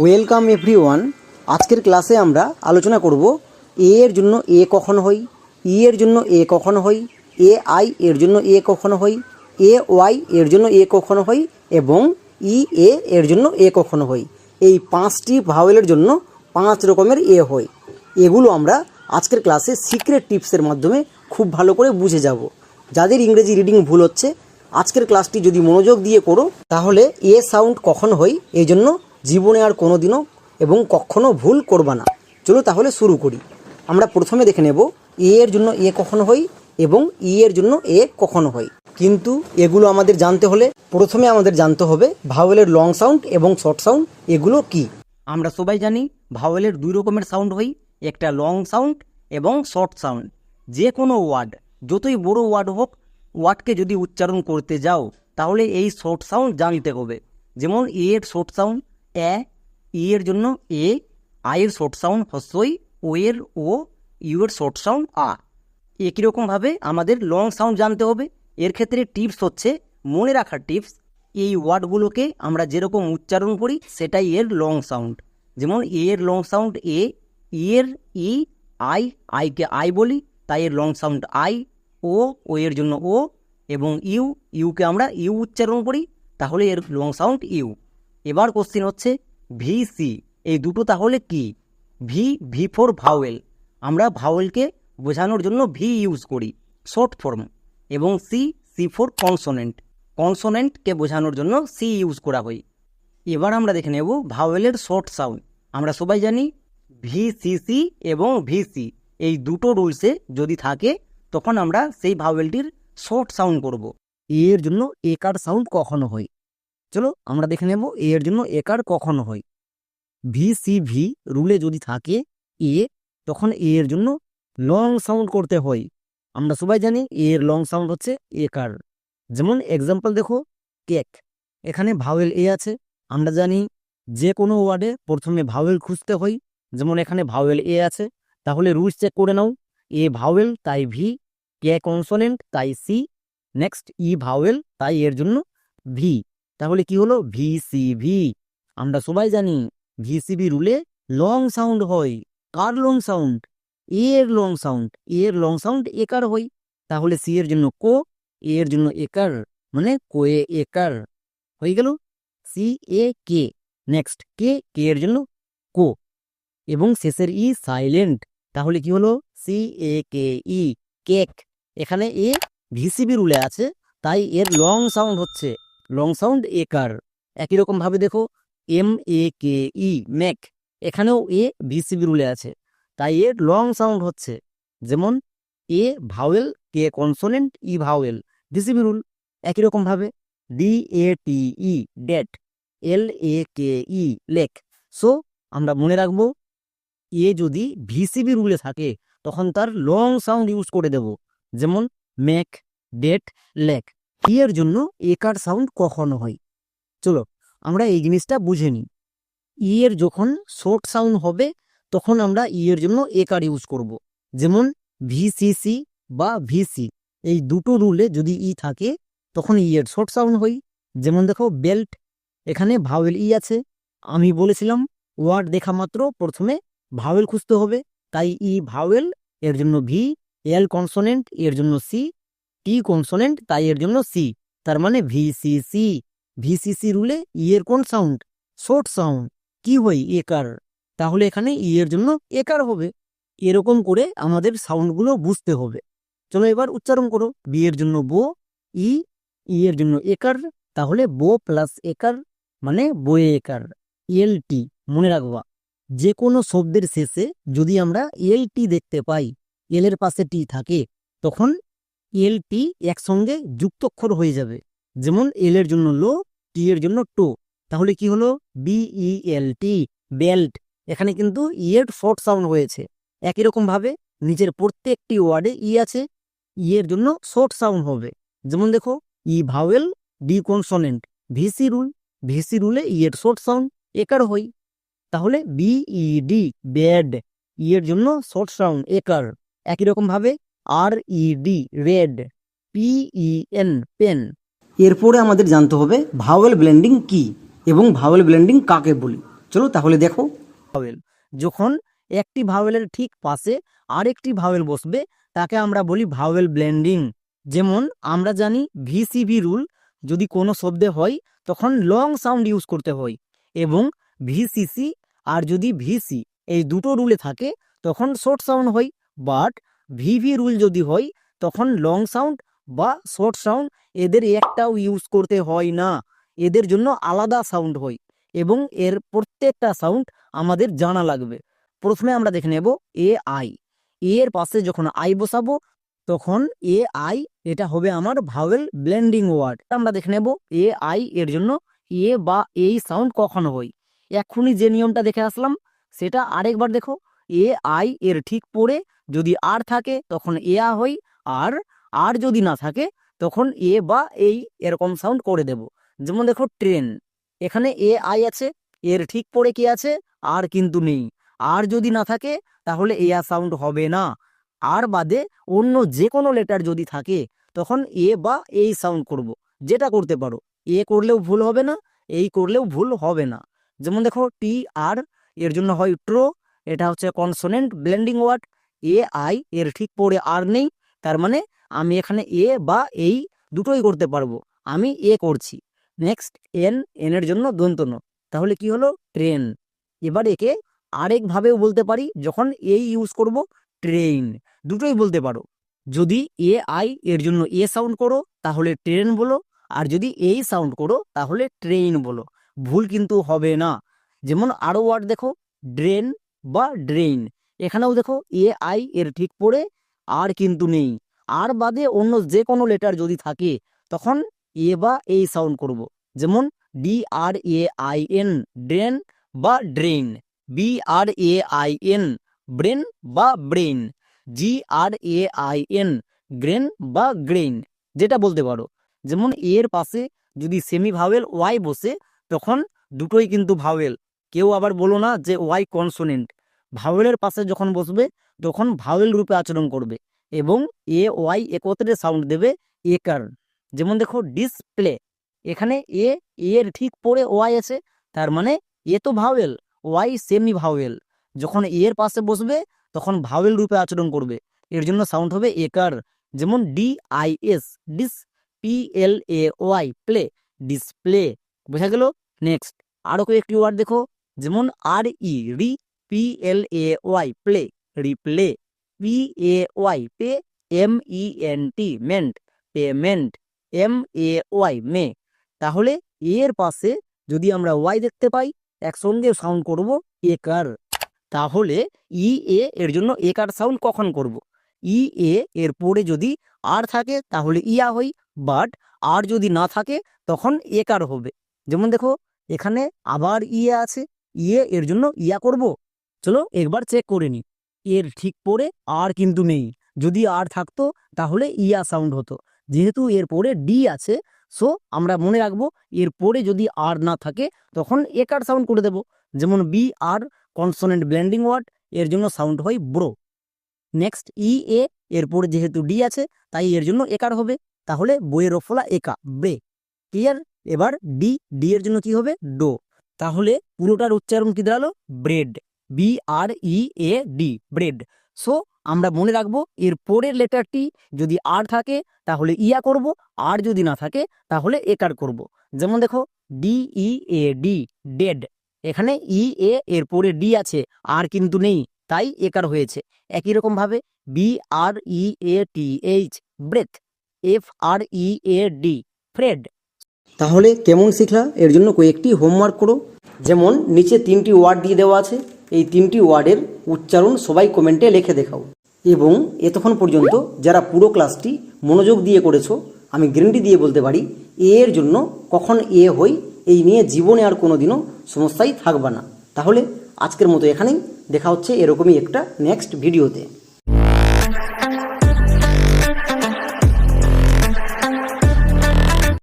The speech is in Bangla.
ওয়েলকাম এভরি ওয়ান আজকের ক্লাসে আমরা আলোচনা করব এ এর জন্য এ কখন হই ই এর জন্য এ কখন হই এ আই এর জন্য এ কখন হই এ ওয়াই এর জন্য এ কখন হই এবং ই এ এর জন্য এ কখন হই এই পাঁচটি ভাওয়েলের জন্য পাঁচ রকমের এ হয়। এগুলো আমরা আজকের ক্লাসে সিক্রেট টিপসের মাধ্যমে খুব ভালো করে বুঝে যাব। যাদের ইংরেজি রিডিং ভুল হচ্ছে, আজকের ক্লাসটি যদি মনোযোগ দিয়ে করো, তাহলে এ সাউন্ড কখন হয়? এই জন্য জীবনে আর কোনো দিনও এবং কখনো ভুল করবা না। চলো তাহলে শুরু করি। আমরা প্রথমে দেখে নেব, এ এর জন্য এ কখনো হই এবং ই এর জন্য এ কখন হই কিন্তু এগুলো আমাদের জানতে হলে প্রথমে আমাদের জানতে হবে ভাওয়েলের লং সাউন্ড এবং শর্ট সাউন্ড এগুলো কি। আমরা সবাই জানি ভাওয়েলের দুই রকমের সাউন্ড হই একটা লং সাউন্ড এবং শর্ট সাউন্ড যে কোনো ওয়ার্ড যতই বড় ওয়ার্ড হোক ওয়ার্ডকে যদি উচ্চারণ করতে যাও, তাহলে এই শর্ট সাউন্ড জানতে হবে। যেমন এ এর শর্ট সাউন্ড এ ই এর জন্য এ আই এর শর্ট সাউন্ড হস্যই ও এর ও ইউ এর শর্ট সাউন্ড আ। একই রকমভাবে আমাদের লং সাউন্ড জানতে হবে। এর ক্ষেত্রে টিপস হচ্ছে, মনে রাখার টিপস এই ওয়ার্ডগুলোকে আমরা যেরকম উচ্চারণ করি, সেটাই এর লং সাউন্ড যেমন এ এর লং সাউন্ড এ ই এর ই, আই, আইকে আই বলি, তাই এর long sound I, O O এর জন্য ও, এবং ইউ, ইউকে আমরা ইউ উচ্চারণ করি, তাহলে এর লং সাউন্ড ইউ। এবার কোশ্চিন হচ্ছে ভি সি এই দুটো তাহলে কি? ভি ভি ফোর ভাওয়েল আমরা ভাওয়েলকে বোঝানোর জন্য ভি ইউজ করি শর্ট ফর্ম এবং সি সি ফোর কনসোনেন্ট কনসোনেন্টকে বোঝানোর জন্য সি ইউজ করা হয়। এবার আমরা দেখে নেব ভাওয়েলের শর্ট সাউন্ড আমরা সবাই জানি ভি সি সি এবং ভি সি এই দুটো রুলসে যদি থাকে, তখন আমরা সেই ভাওয়েলটির শর্ট সাউন্ড করব। এর জন্য একার সাউন্ড কখনো হয়। চলো আমরা দেখে নেব এ এর জন্য একার কখনো হয়। ভি সি ভি রুলে যদি থাকে এ তখন এ এর জন্য লং সাউন্ড করতে হয়। আমরা সবাই জানি এ এর লং সাউন্ড হচ্ছে একার যেমন এক্সাম্পল দেখো কেক এখানে ভাওয়েল এ আছে। আমরা জানি যে কোনো ওয়ার্ডে প্রথমে ভাওয়েল খুঁজতে হয়। যেমন এখানে ভাওয়েল এ আছে। তাহলে রুলস চেক করে নাও। এ ভাওয়েল তাই ভি কে কনসোনেন্ট তাই সি নেক্সট ই ভাওয়েল তাই এর জন্য ভি তাহলে কি হলো? ভি সি ভি আমরা সবাই জানি ভি সি ভি রুলে লং সাউন্ড হয়। কার লং সাউন্ড এর লং সাউন্ড এর লং সাউন্ড একার হয়। তাহলে সি এর জন্য কো এর জন্য একার মানে কোয়ে একার। হয়ে গেল সি এ কে নেক্সট কে কে এর জন্য কো। এবং শেষের ই সাইলেন্ট তাহলে কি হলো? সি এ কে ই কেক এখানে এ ভিসিবি রুলে আছে, তাই এর লং সাউন্ড হচ্ছে। লং সাউন্ড একার একই রকম ভাবে দেখো M A K E Mac এখানেও এ ভিসিবি রুলে আছে। তাই এর লং সাউন্ড হচ্ছে, যেমন A vowel K consonant E vowel VCV rule একই রকম ভাবে D A T E date L A K E lake so আমরা মনে রাখব এ যদি ভিসিবি রুলে থাকে, তখন তার লং সাউন্ড ইউজ করে দেব, যেমন ম্যাক ডেট লেক ই এর জন্য একার সাউন্ড কখনো হয়? চলো, আমরা এই জিনিসটা বুঝে নিই। ই এর যখন শর্ট সাউন্ড হবে, তখন আমরা ই এর জন্য একার ইউজ করব। যেমন ভিসিসি বা ভিসি। এই দুটো রুলে যদি ই থাকে, তখন ই এর শর্ট সাউন্ড হয়। যেমন দেখো, বেল্ট, এখানে ভাওয়েল ই আছে। আমি বলেছিলাম, ওয়ার্ড দেখা মাত্র প্রথমে ভাওয়েল খুঁজতে হবে। তাই ই ভাওয়েল, এর জন্য ভি, এল কনসোনেন্ট, এর জন্য সি টি কনসোনেন্ট তাই এর জন্য সি তার মানে ভিসিসি ভিসিসি রুলে ই এর কোন সাউন্ড শর্ট সাউন্ড কি হয় একার? তাহলে এখানে ই এর জন্য একার হবে। এরকম করে আমাদের সাউন্ডগুলো বুঝতে হবে। চলো এবার উচ্চারণ করো। বি এর জন্য বো ই ই এর জন্য একার, তাহলে বো প্লাস একার মানে বয়ে একার। এল টি মনে রাখবা। যে কোনো শব্দের শেষে যদি আমরা এল টি দেখতে পাই এল এর পাশে টি থাকে, তখন এল টি একসঙ্গে যুক্তক্ষর হয়ে যাবে। যেমন এল এর জন্য লো, টি এর জন্য টো। তাহলে কি হলো? B E L T belt. এখানে কিন্তু ই এর শর্ট সাউন্ড হয়েছে। একই রকম ভাবে নিচের প্রত্যেকটি ওয়ার্ডে ই আছে। ই এর জন্য শর্ট সাউন্ড হবে। যেমন দেখো, E vowel, D consonant. VC rule, VC রুলে E এর শর্ট সাউন্ড, একার হই। তাহলে বিইডি বেড ই এর জন্য শর্ট সাউন্ড, একার। একই রকম ভাবে R E D red P E N pen এরপরে আমাদের জানতে হবে ভাওয়েল ব্লেন্ডিং কি এবং ভাওয়েল ব্লেন্ডিং কাকে বলি। চলো তাহলে দেখো। ভাওয়েল যখন একটি ভাওয়েলের ঠিক পাশে আরেকটি ভাওয়েল বসবে তাকে আমরা বলি ভাওয়েল ব্লেন্ডিং যেমন আমরা জানি ভিসিভি রুল যদি কোনো শব্দে হয় তখন লং সাউন্ড ইউজ করতে হয়। এবং ভিসিসি আর যদি ভিসি এই দুটো রুলে থাকে তখন শর্ট সাউন্ড হয় বাট ভিভি রুল যদি হয়, তখন লং সাউন্ড বা শর্ট সাউন্ড এদের একটাও ইউজ করতে হয় না। এদের জন্য আলাদা সাউন্ড হয় এবং এর প্রত্যেকটা সাউন্ড আমাদের জানা লাগবে। প্রথমে আমরা দেখে নেব এ আই এর পাশে যখন আই বসাবো, তখন এ আই এটা হবে আমার ভাওয়েল ব্লেন্ডিং ওয়ার্ড আমরা দেখে নেব এ আই এর জন্য এ বা এই সাউন্ড কখন হয়। এখনই যে নিয়মটা দেখে আসলাম, সেটা আরেকবার দেখো। এ আই এর ঠিক পরে যদি আর থাকে, তখন এ আ হই, আর আর যদি না থাকে, তখন এ বা এই এরকম সাউন্ড করে দেব। যেমন দেখো ট্রেন এখানে এ আই আছে, এর ঠিক পরে কি আছে? আর কিন্তু নেই। আর যদি না থাকে, তাহলে এ আর সাউন্ড হবে না। আর বাদে অন্য যে কোনো লেটার যদি থাকে, তখন এ বা এই সাউন্ড করব। যেটা করতে পারো। এ করলেও ভুল হবে না, এই করলেও ভুল হবে না। যেমন দেখো টি আর এর জন্য হয় ট্রো এটা হচ্ছে consonant blending word A I এর ঠিক পরে আর নেই। তার মানে আমি এখানে এ বা এই দুটোই করতে পারব। আমি এ করছি। নেক্সট এন এনের জন্য দন্তন তাহলে কি হলো? ট্রেন এবার একে আরেকভাবেও বলতে পারি, যখন এই ইউজ করব ট্রেন দুটোই বলতে পারো। যদি এ আই এর জন্য এ সাউন্ড করো, তাহলে ট্রেন বলো। আর যদি এই সাউন্ড করো, তাহলে ট্রেন বলো। ভুল কিন্তু হবে না। যেমন আরও ওয়ার্ড দেখো ড্রেন বা ড্রেন এখানেও দেখো এ আই এর ঠিক পড়ে আর কিন্তু নেই। আর বাদে অন্য যে কোনো লেটার যদি থাকে, তখন এ বা এই সাউন্ড করব। যেমন D R A I N drain বা drain B R A I N brain বা brain G R A I N grain বা গ্রেন যেটা বলতে পারো। যেমন এর পাশে যদি সেমি ভাওয়েল ওয়াই বসে, তখন দুটোই কিন্তু ভাওয়েল কেউ আবার বলো না যে ওয়াই কনসোনেন্ট ভাওয়েলের পাশে যখন বসবে, তখন ভাওয়েল রূপে আচরণ করবে এবং এ ওয়াই একত্রে সাউন্ড দেবে একার যেমন দেখো ডিসপ্লে এখানে এ, এর ঠিক পরে ওয়াই আছে, তার মানে এ তো ভাওয়েল, ওয়াই সেমি ভাওয়েল। যখন এর পাশে বসবে, তখন ভাওয়েল রূপে আচরণ করবে, এর জন্য সাউন্ড হবে একার যেমন D I S dis P L A Y play display বোঝা গেল? নেক্সট আরও কয়েকটি ওয়ার্ড দেখো, যেমন R E re P L A Y play replay P A Y pay M E N T ment payment M A Y may তাহলে এর পাশে যদি আমরা ওয়াই দেখতে পাই, একসঙ্গে সাউন্ড করব একার। তাহলে ই এ এর জন্য একার সাউন্ড কখন করব? ই এ এর পরে যদি আর থাকে, তাহলে ইয়া হই বাট আর যদি না থাকে, তখন একার হবে। যেমন দেখো, এখানে আবার ইয়ে আছে ইয়ে এর জন্য ইয়া করব। চলো একবার চেক করে নি। এর ঠিক পরে আর কিন্তু নেই। যদি আর থাকতো, তাহলে ইয়া সাউন্ড হতো। যেহেতু এর পরে ডি আছে সো আমরা মনে রাখব এর পরে যদি আর না থাকে, তখন একার সাউন্ড করে দেব। যেমন B R consonant blending word এর জন্য সাউন্ড হয় ব্রো নেক্সট ই এ এর পরে যেহেতু ডি আছে, তাই এর জন্য একার হবে। তাহলে বইয়ের ওফলা একা ব্রে ক্লিয়ার এবার ডি ডি এর জন্য কি হবে? ডো তাহলে পুরোটার উচ্চারণ কি দাঁড়াল? Bread B R E A D bread so আমরা মনে রাখব, এর পরের লেটারটি যদি আর থাকে, তাহলে ইয়া করব আর যদি না থাকে, তাহলে একার করব। যেমন দেখো D E A D dead এখানে ই এ এর পরে ডি আছে আর কিন্তু নেই, তাই একার হয়েছে। একই রকম ভাবে B R E A T H breath F R E A D Fred তাহলে কেমন শিখলা? এর জন্য কয়েকটি হোমওয়ার্ক করো। যেমন, নিচে তিনটি ওয়ার্ড দিয়ে দেওয়া আছে। এই তিনটি ওয়ার্ডের উচ্চারণ সবাই কমেন্টে লিখে দেখাও। এবং এতক্ষণ পর্যন্ত যারা পুরো ক্লাসটি মনোযোগ দিয়ে করেছ, আমি গ্যারেন্টি দিয়ে বলতে পারি এ এর জন্য কখন এ হই, এই নিয়ে জীবনে আর কোনো দিনও সমস্যাই থাকবে না। তাহলে আজকের মতো এখানেই। দেখা হচ্ছে এরকমই একটা নেক্সট ভিডিওতে